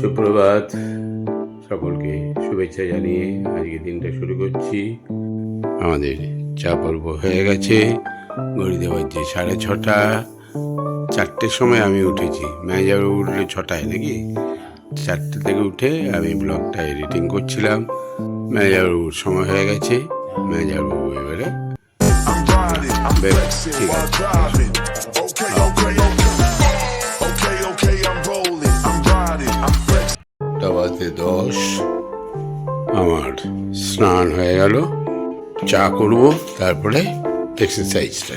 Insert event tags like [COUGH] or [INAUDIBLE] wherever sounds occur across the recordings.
সুপ্রভাত। সকলকে শুভেচ্ছা জানিয়ে আজকে দিনটা শুরু করছি। আমাদের চা পর্ব হয়ে গেছে। ঘড়িতে বাজছে সাড়ে ছটা। চারটের সময় আমি উঠেছি। ম্যানেজার উঠলে ছটায় নাকি? চারটে থেকে উঠে আমি ব্লগটা এডিটিং করছিলাম। ম্যানেজার সময় হয়ে গেছে। ম্যানেজার বাবু এবারে I'm riding, স্নান হয়ে গেল চা করব তারপরে এক্সারসাইজটা.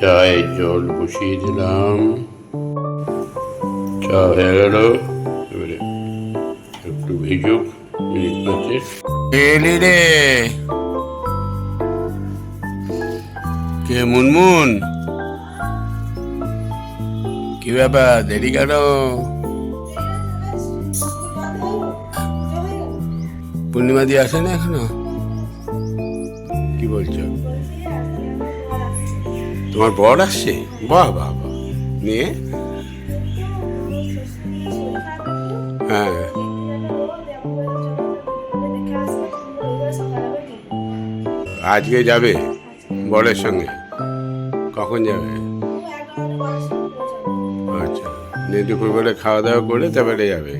চায়ে জল বসিয়ে দিলাম। চা হয়ে গেল এবারে একটু ভিজুক মিনিট এলি রে মুনমুন। কি ব্যাপার? দেরি কেন? পূর্ণিমা দিয়ে আসে না এখনও? কি বলছো? তোমার বর আসছে? বাহ বাহ বাহ। নিয়ে? হ্যাঁ। আজকে যাবে বরের সঙ্গে? কখন যাবে? আচ্ছা নিয়ে দুপুরবেলা খাওয়া দাওয়া করে তারপরে যাবে।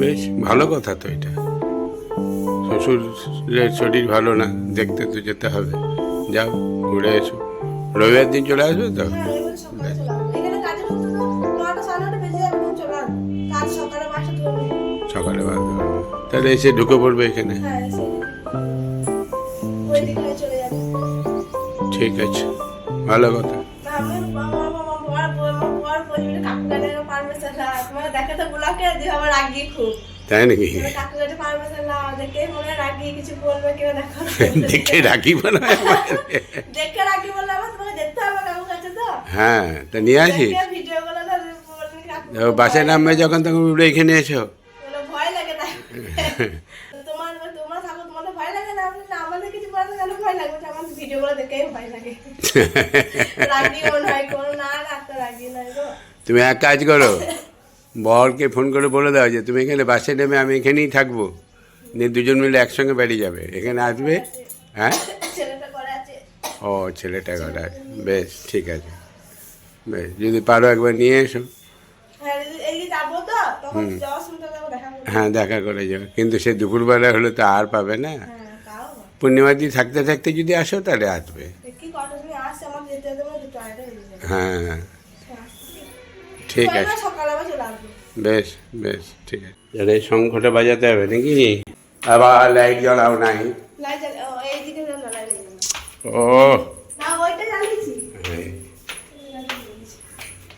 বেশ ভালো কথা তো এটা। শ্বশুরের শরীর ভালো না দেখতে তো যেতে হবে। যাও ঘুরে এসো। রবিবার দিন চলে আসবে তো? সকালে তাহলে এসে ঢুকে পড়বে এখানে? ঠিক আছে। ভালো কথা। তাই নাকি? [LAUGHS] দেখে হয় রাখি মনে হয় তো। হ্যাঁ তা নিয়ে আসিস বাসায় নামবে যখন তখন উঠে এখানে এসো। ভয় লাগে। তুমি এক কাজ করো বরকে ফোন করে বলে দাও যে তুমি এখানে বাসে নেমে আমি এখানেই থাকব। নিয়ে দুজন মিলে একসঙ্গে বাড়ি যাবে। এখানে আসবে? হ্যাঁ? করে ও ছেলেটা আছে। বেশ ঠিক আছে। বেশ যদি পারো একবার নিয়ে এসো। হ্যাঁ দেখা হ্যাঁ দেখা করে যাও কিন্তু সে দুপুরবেলা হলে তো আর পাবে না। হ্যাঁ তাও। পূর্ণিমা দিয়ে থাকতে থাকতে যদি আসো তাহলে আসবে দেখি কত তুমি আসছে আমার যেতে দেবো দুটো আড়াইটা বেজে যাবে হ্যাঁ ঠিক আছে। বেশ বেশ ঠিক আছে। তাহলে এই শঙ্খটা বাজাতে হবে নাকি? আবার লাইট জ্বলাও নাই। ও, হ্যাঁ।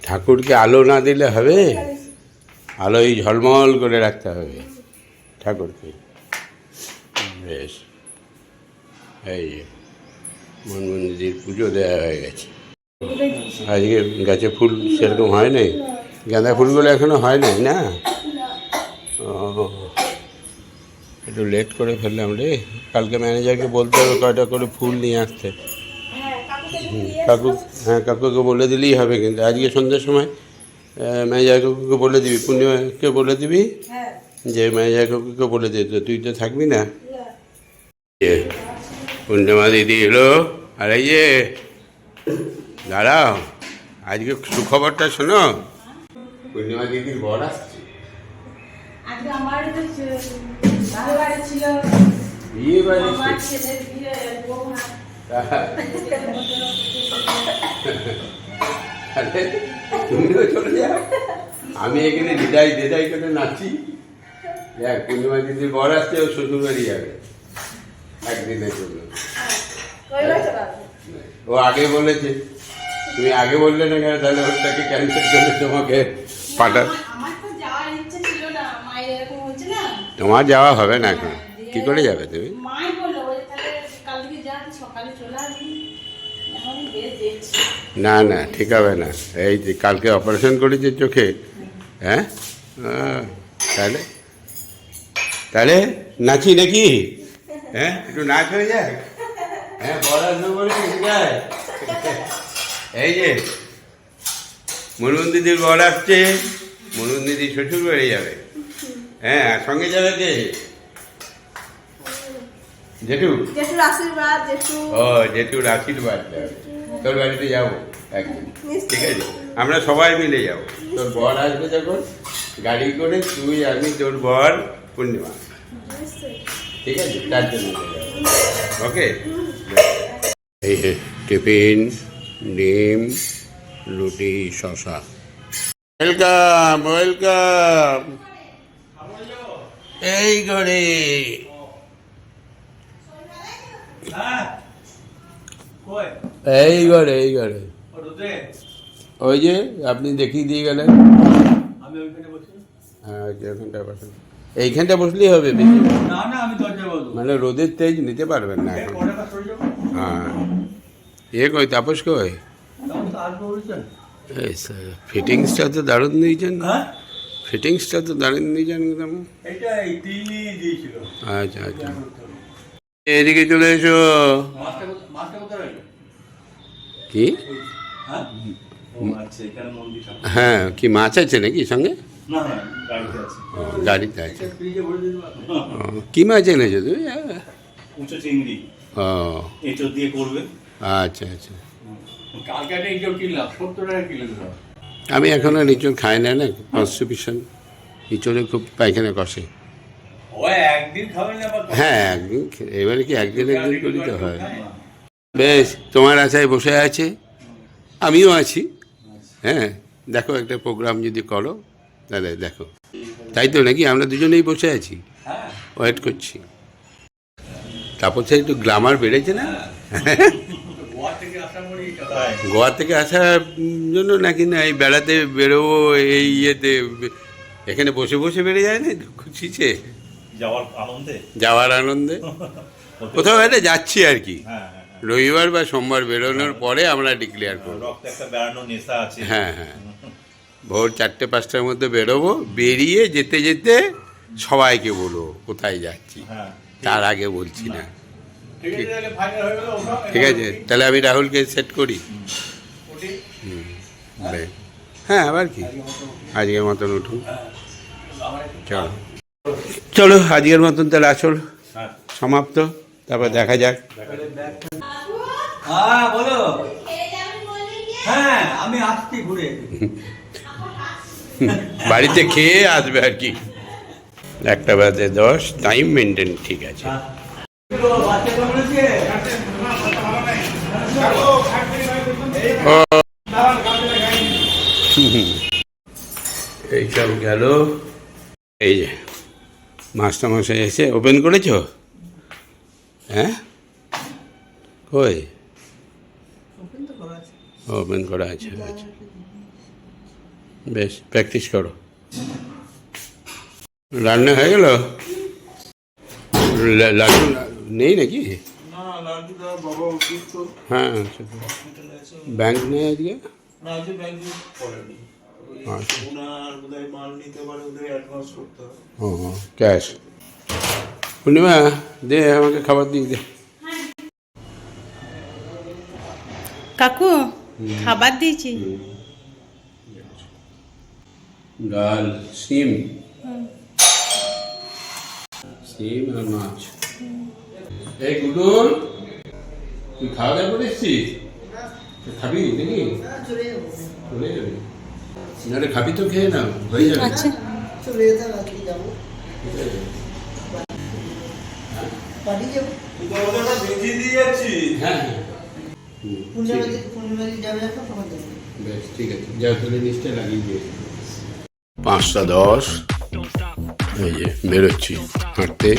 ঠাকুরকে আলো না দিলে হবে? আলোই ঝলমল করে রাখতে হবে। ঠাকুরকে। বেশ। এই যে, মনমন দিদির পুজো দেওয়া হয়ে গেছে। আজকে গাছে ফুল সেরকম হয় নাই গাঁদা ফুলগুলো এখনও হয় নাই না একটু লেট করে ফেললাম রে। কালকে ম্যানেজারকে বলতে হবে কয়টা করে ফুল নিয়ে আসতে। কাকু হ্যাঁ কাকুকে বলে দিলেই হবে, কিন্তু আজকে সন্ধ্যার সময় ম্যানেজার কাকুকে বলে দিবি পূর্ণিমাকে বলে দিবি? যে ম্যানেজার কাকুকে বলে দিতে তুই তো থাকবি না। পূর্ণিমা দিদি এলো, আর এই যে দাঁড়াও আজকে সুখবরটা শোনো। পূর্ণিমা দিদির বর আসছে। আজকে আমার দাদু ছিল। বিয়ে বাড়ি আমার ছেলের বিয়ে বউ না। তুমিও চলে যাও। আমি এখানে দিদাই দিদাই করে নাচি। দেখ পূর্ণিমা দিদির বর আসছে ও শ্বশুর বাড়ি যাবে। একদিনের জন্য। ও আগে বলেছে তুমি আগে বললে না কেন? তাহলে ওটাকে ক্যান্সেল করে তোমাকে পাঠা আমার- আমার তো যাওয়ার ইচ্ছে ছিল না। মায়ের এরকম হচ্ছে না? তোমার যাওয়া হবে না এখন? কি করে যাবে তুমি? না না ঠিক হবে না। এই যে কালকে অপারেশন করেছে চোখে হ্যাঁ? তাহলে? তাহলে নাচি নাকি? হ্যাঁ একটু নাচ হয়ে যাক। হ্যাঁ বড় আসবে বলে ঠিক আছে? এই যে মনুন দিদির বর আসছে মনুন দিদি শ্বশুর বাড়ি যাবে। হ্যাঁ সঙ্গে যাবে কে? জেঠু? জেঠুর আশীর্বাদ জেঠু। ও জেঠুর আশীর্বাদ তোর বাড়িতে যাব একদিন ঠিক আছে? আমরা সবাই মিলে যাব। তোর বর আসবে যখন গাড়ি করে তুই আমি তোর বর পূর্ণিমা। ঠিক আছে? তার জন্য। ওকে এই টিফিন। ডিম রুটি শশা ওয়েলকাম ওয়েলকাম। এই হ্যাঁ এই ঘরে এই ঘরে ওই যে আপনি দেখিয়ে দিয়ে গেলেন। হ্যাঁ বসেন এইখানটা বসলেই হবে বেশি। না না আমি দরজা বলব মানে রোদের তেজ নিতে পারবেন না এখন। হ্যাঁ। এ কই তাপস কই? ফিটিংসটা তো দারুণ দিয়েছেন। হ্যাঁ? ফিটিংসটা তো দারুণ দিয়েছেন একদম। আচ্ছা আচ্ছা। এদিকে চলে এসো। কি হ্যাঁ? আচ্ছা। হ্যাঁ কি মাছ আছে নাকি সঙ্গে? না না গাড়িতে আছে। কি মাছ এনেছো তুমি? ও। দিয়ে করবে। আচ্ছা আচ্ছা। কালকে একটা এঁচড় কিনলাম সত্তর টাকা কিলো দিলাম আমি এখনও নিচুর খাই না না কনস্টিপিউশন ইঁচড়ে খুব পায়খানা কষে। হ্যাঁ একদিন এবারে কি একদিন একদিন করে তো হয়। হ্যাঁ। বেশ তোমার আশায় বসে আছে। আমিও আছি। হ্যাঁ দেখো একটা প্রোগ্রাম যদি করো তাহলে দেখো। তাই তো নাকি আমরা দুজনেই বসে আছি? হ্যাঁ। ওয়েট করছি। তারপর সে একটু গ্লামার বেড়েছে না? গোয়া থেকে আসার জন্য নাকি না এই বেড়াতে বেরোবো এই ইয়েতে এখানে বসে বসে বেড়ে যায় না? খুশিছে যাওয়ার আনন্দে? যাওয়ার আনন্দে। [LAUGHS] কোথাও একটা যাচ্ছি আর কি। হ্যাঁ হ্যাঁ হ্যাঁ। রবিবার বা সোমবার বেরোনোর পরে আমরা ডিক্লেয়ার করব। হ্যাঁ হ্যাঁ। ভোর চারটে পাঁচটার মধ্যে বেরোবো বেরিয়ে যেতে যেতে সবাইকে বলব কোথায় যাচ্ছি? তার আগে বলছি না। ঠিক আছে। তাহলে হয়ে আমি রাহুলকে সেট করি। উঠি। হ্যাঁ? আবার কি? আজকের মতন উঠুন। আমার চলো। চলো আজকের মতন তাহলে আসল। হ্যাঁ। সমাপ্ত। তারপর দেখা যাক। হ্যাঁ হ্যাঁ বাড়িতে খেয়ে আসবে আর কি। একটা বাজে দশ টাইম মেনটেন ঠিক আছে। এইসব গেল। এই যে মাস্টার মশাই এসে ওপেন করেছ? হ্যাঁ? কই? ওপেন করা আছে আচ্ছা। বেশ প্র্যাকটিস করো। রান্না হয়ে গেল? নেই নাকি? হ্যাঁ ব্যাংক নেই আজকে? পড়েনি আচ্ছা। ক্যাশ পূর্ণিমা দে আমাকে খাবার দিয়ে দে। কাকু খাবার দিয়েছি। ডাল সিম। সিম আর মাছ। এই গুডুল তুই খাওয়া দাওয়া করে এসছিস? খাবি নাকি? চলে যাবে। নাহলে খাবি তো খেয়ে নাও হয়ে যাবে। আচ্ছা। ভেঙে দিয়ে হ্যাঁ হ্যাঁ। বেশ ঠিক আছে। যা তুলে নিচটা লাগিয়ে দিয়ে পাঁচটা দশ। এই যে বেরোচ্ছি। হাঁটতে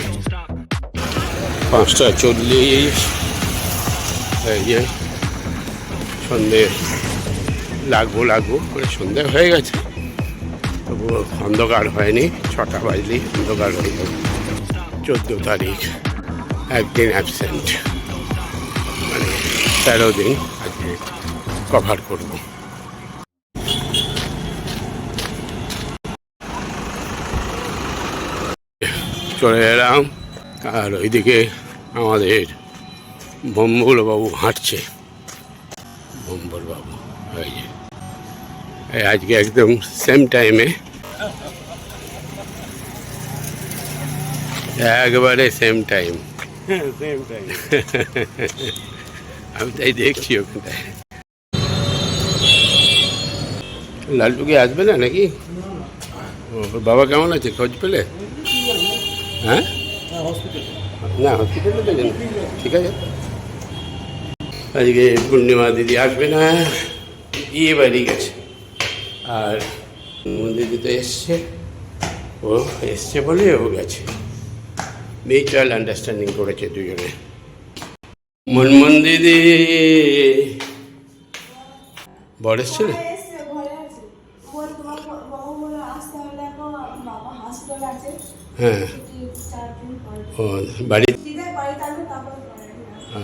পাঁচটা চল্লিশ এই যে সন্ধে লাগবো লাগবো করে সন্ধে হয়ে গেছে তবুও অন্ধকার হয়নি ছটা বাজলেই অন্ধকার হয়ে যাবে চোদ্দ তারিখ একদিন অ্যাবসেন্ট মানে তেরো দিন আজকে কভার করব চলে এলাম আর ওইদিকে আমাদের বাবু হাঁটছে। বাবু ওই যে। আজকে একদম সেম টাইমে একবারে সেম টাইম সেম টাইম আমি তাই দেখছি ওখানটায়। লালটু কি আসবে না নাকি? বাবা কেমন আছে? খোঁজ পেলে? হ্যাঁ? না হসপিটালে তো ঠিক আছে। আজকে পূর্ণিমা দিদি আসবে না বিয়ে বাড়ি গেছে। আর দিদি তো এসছে। ও এসছে বলে ও গেছে। মিউচুয়াল আন্ডারস্ট্যান্ডিং করেছে দুজনে। মনমন দিদি। বড় এসছে। হ্যাঁ। ও বাড়ি।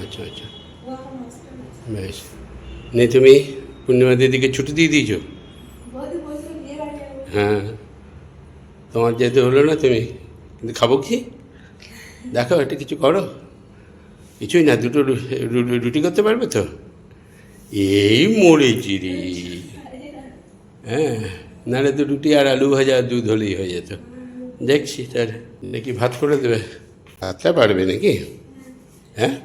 আচ্ছা আচ্ছা। বেশ। নেই তুমি পূর্ণিমা দিদিকে ছুটি দিয়ে দিয়েছ। হ্যাঁ। তোমার যেতে হলো না তুমি কিন্তু খাব কি? দেখো একটা কিছু করো। কিছুই না দুটো রুটি করতে পারবে তো? এই মরেছি রে হ্যাঁ নাহলে তো রুটি আর আলু ভাজা দুধ হলেই হয়ে যেত। দেখছি তার নাকি ভাত করে দেবে। ভাতটা পারবে নাকি? হ্যাঁ?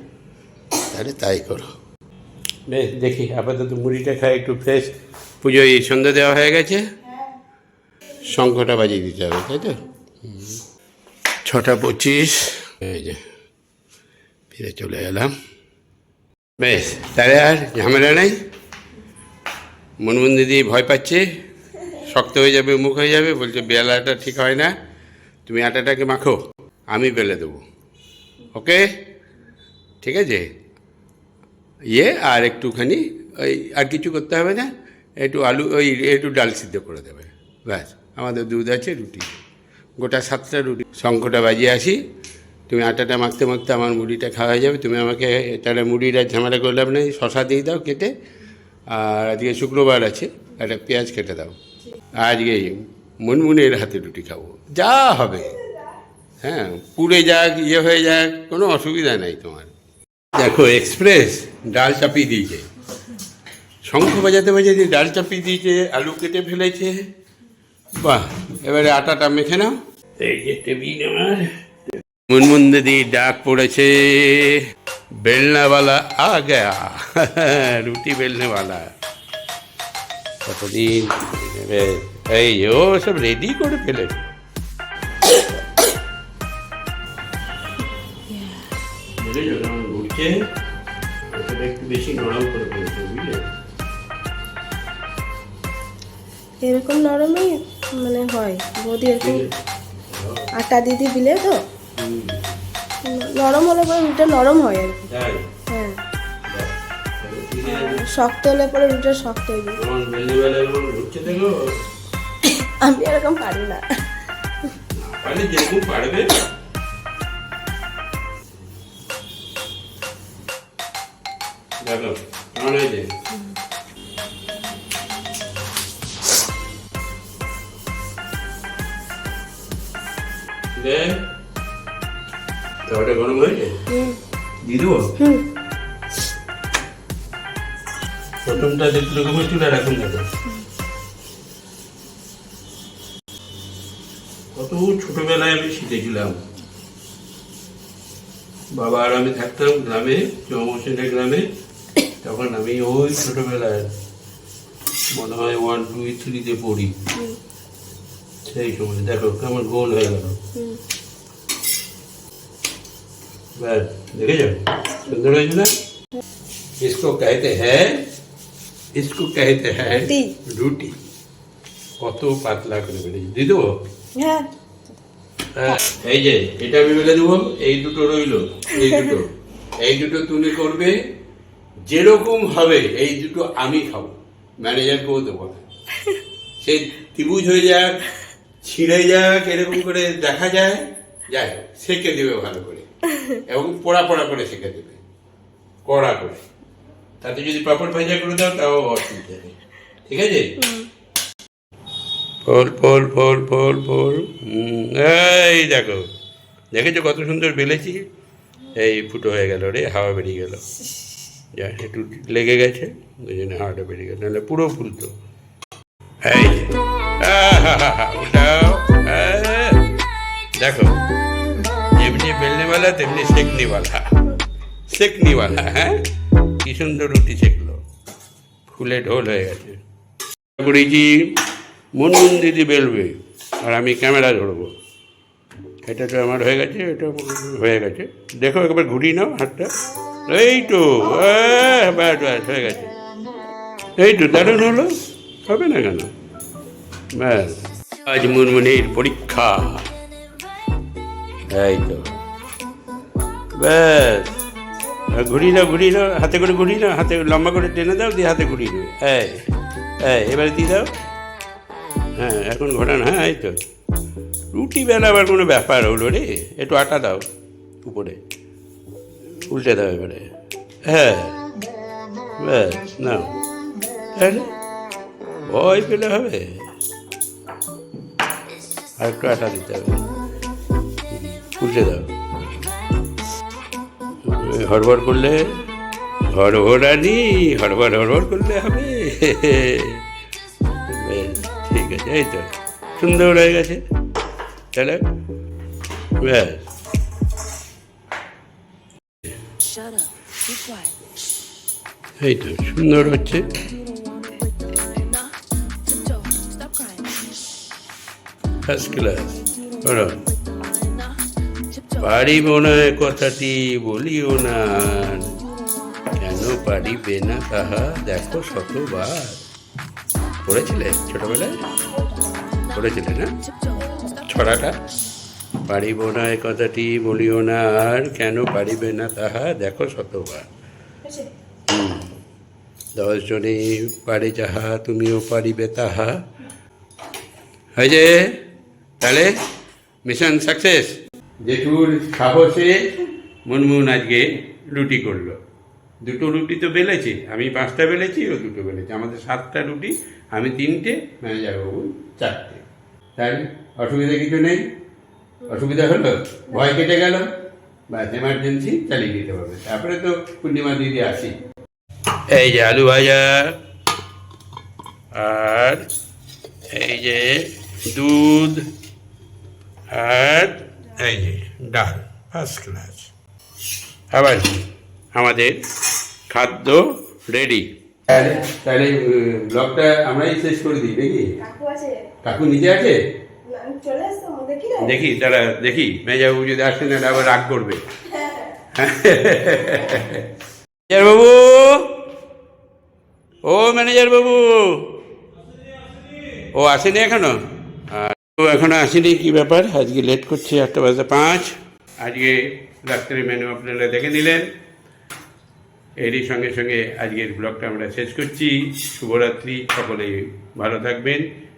তাহলে তাই করো। বেশ, দেখি, আপাতত মুড়িটা খাই, একটু ফ্রেশ পুজোয় সন্ধ্যা দেওয়া হয়ে গেছে। শঙ্খটা বাজিয়ে দিতে হবে, তাই তো। ছটা পঁচিশ। এই যে, ফিরে চলে এলাম। বেশ, তাহলে আর ঝামেলা নেই। মনমন দিদি ভয় পাচ্ছে। শক্ত হয়ে যাবে, মুখ হয়ে যাবে, বলছে, বেলাটা ঠিক হয় না। তুমি আটাটাকে মাখো। আমি বেলে দেবো। ওকে? ঠিক আছে? ইয়ে আর একটুখানি ওই আর কিছু করতে হবে না। একটু আলু ওই একটু ডাল সিদ্ধ করে দেবে। ব্যাস, আমাদের দুধ আছে, রুটি। গোটা সাতটা রুটি। শঙ্খটা বাজিয়ে আসি। তুমি আটাটা মাখতে মাখতে আমার মুড়িটা খাওয়া যাবে। তুমি আমাকে তাহলে মুড়িটা ঝামেলা করলাম নেই শশা দিয়ে দাও কেটে। আর আজকে শুক্রবার আছে। একটা পেঁয়াজ কেটে দাও। আজকে মুনমুনের হাতে রুটি খাব। যা হবে। হ্যাঁ পুড়ে যাক ইয়ে হয়ে যাক, কোনো অসুবিধা নাই তোমার। দেখো এক্সপ্রেস ডাল চাপিয়ে দিয়েছে। শঙ্খ বাজাতে বাজাতে ডাল চাপিয়ে দিয়েছে, আলু কেটে ফেলেছে। বাহ, এবারে আটাটা মেখে নাও। এই যে টেবিল আমার। দিদি ডাক পড়েছে, বেলনাওয়ালা আ গয়া, রুটি বেলনেওয়ালা। কতদিন? এই ও সব রেডি করে ফেলেছে। ওটা একটু বেশি নরম করে বুঝলে? এরকম নরমই মানে হয় বৌদি এরকম আটা দিদি দিলে তো? নরম হলে পরে রুটিটা নরম হয় আর কি। হ্যাঁ। শক্ত হলে পরে রুটিটা শক্ত হয়ে যায় আমি এরকম পারি না। পারবে দেখো কেমন হয়েছে? দে। তাওয়াটা গরম হয়েছে? দিয়ে দেবো? প্রথমটা দেখতে রকমের চুলা রাখুন দেখো। কত ছোটবেলায় আমি শিখেছিলাম। বাবা আর আমি থাকতাম গ্রামে চৌমসিনা গ্রামে। তখন আমি ওই ছোটবেলায় মনে হয় ওয়ান টু থ্রিতে পড়ি সেই সময় দেখো কেমন গোল হয়ে গেল হুম ব্যাস দেখে যাও সুন্দর হয়েছে না इसको कहते हैं इसको कहते हैं রুটি। রুটি কত পাতলা করে বেড়েছে দিয়ে দেবো হ্যাঁ হ্যাঁ, এই যে এটা আমি বেলে দেবো এই দুটো রইলো এই দুটো এই দুটো তুমি করবে যেরকম হবে এই দুটো আমি খাব। ম্যানেজারকেও দেবো না সেই ত্রিভুজ হয়ে যাক ছিঁড়ে যাক এরকম করে দেখা যায়। যাই হোক, সেকে দেবে ভালো করে। এবং পোড়া পোড়া করে সেকে দেবে। কড়া করে। তাতে যদি পাপড় ভাজা করে দাও তাও অসুবিধা নেই। ঠিক আছে? ফল ফল ফল ফল ফল। এই দেখো দেখেছ কত সুন্দর বেলেছি? এই ফুটো হয়ে গেল রে হাওয়া বেরিয়ে গেল। যা একটু লেগে গেছে ওই জন্য হাওয়াটা বেরিয়ে গেল। নাহলে পুরো ফুলতো এই আহ, দেখো যেমনি বেলনেওয়ালা তেমনি সেকনিওয়ালা সেকনিওয়ালা হ্যাঁ? কি সুন্দর রুটি সেকলো ফুলে ঢোল হয়ে গেছে। করেছি মুনমুন দিদি বেলবে আর আমি ক্যামেরা ধরবো। এটা তো আমার হয়ে গেছে এটা হয়ে গেছে। দেখো একবার ঘুরিয়ে নাও হাতটা। এই তো ব্যাস ব্যাস, হয়ে গেছে। এই তো দারুণ হলো, হবে না কেন? ব্যাস, আজ মুনমুনির পরীক্ষা। এই তো, ব্যাস। ঘুরিয়ে নাও ঘুরিয়ে নাও হাতে করে ঘুরিয়ে নাও হাতে লম্বা করে টেনে দাও, দিয়ে হাতে ঘুরিয়ে নেবে এই এই, এবারে দিয়ে দাও। হ্যাঁ এখন ঘোরানো হ্যাঁ এই তো। রুটি বেলা আবার কোনো ব্যাপার হলো রে? একটু আটা দাও, উপরে। উল্টে দাও এবারে হ্যাঁ। ব্যাস তাহলে ভয় পেলে হবে। আর একটু আটা দিতে হবে। উল্টে দাও। হড়বড় করলে হড়বড়ানি হড়বড় হড়বড় করলে হবে। ঠিক আছে, এই তো। সুন্দর হয়ে গেছে। তাহলে ব্যাস। এই তো সুন্দর হচ্ছে. First class. পারিব না কথাটি বলিও না কেন পারিবে না তাহা দেখো শতবার পড়েছিলে ছোটবেলায় পড়েছিলে না ছড়াটা পারিব না এ কথাটি বলিও না, আর কেন পারিবে না তাহা দেখো শতবার। হয়েছে? দশ জনে পারে যাহা, তুমিও পারিবে তাহা। হয়েছে তাহলে মিশন সাকসেস। জেঠুর সাহসে মুনমুন আজকে রুটি করল। দুটো রুটি তো বেলেছি, আমি পাঁচটা বেলেছি, ও দুটো বেলেছি। আমাদের সাতটা রুটি, আমি তিনটে ম্যানেজার বাবু চারটে। তাই অসুবিধা কিছু নেই। অসুবিধা হলো? ভয় কেটে গেল? ব্যাস এমার্জেন্সি চালিয়ে দিতে পারবে তারপরে তো পূর্ণিমা দিদি আসি। এই যে আলু ভাজা আর এই যে দুধ আর এই যে ডাল ফার্স্ট ক্লাস আবার কি? আমাদের খাদ্য রেডি তাহলে তাহলে ব্লগটা আমরাই শেষ করে দিই নাকি? কাকু নিজে আছে? দেখি তারা দেখি মেজাবু যদি আসে না আবার রাগ করবে। ম্যানেজার বাবু! ও ম্যানেজার বাবু! ও আসেনি এখনও? ও এখনও আসেনি, কি ব্যাপার? আজকে লেট করছে, আটটা বাজে পাঁচ। আজকে ডাক্তারের মেনু আপনারা দেখে নিলেন। এরই সঙ্গে সঙ্গে আজকের ব্লগটা আমরা শেষ করছি। শুভরাত্রি, সকলেই ভালো থাকবেন।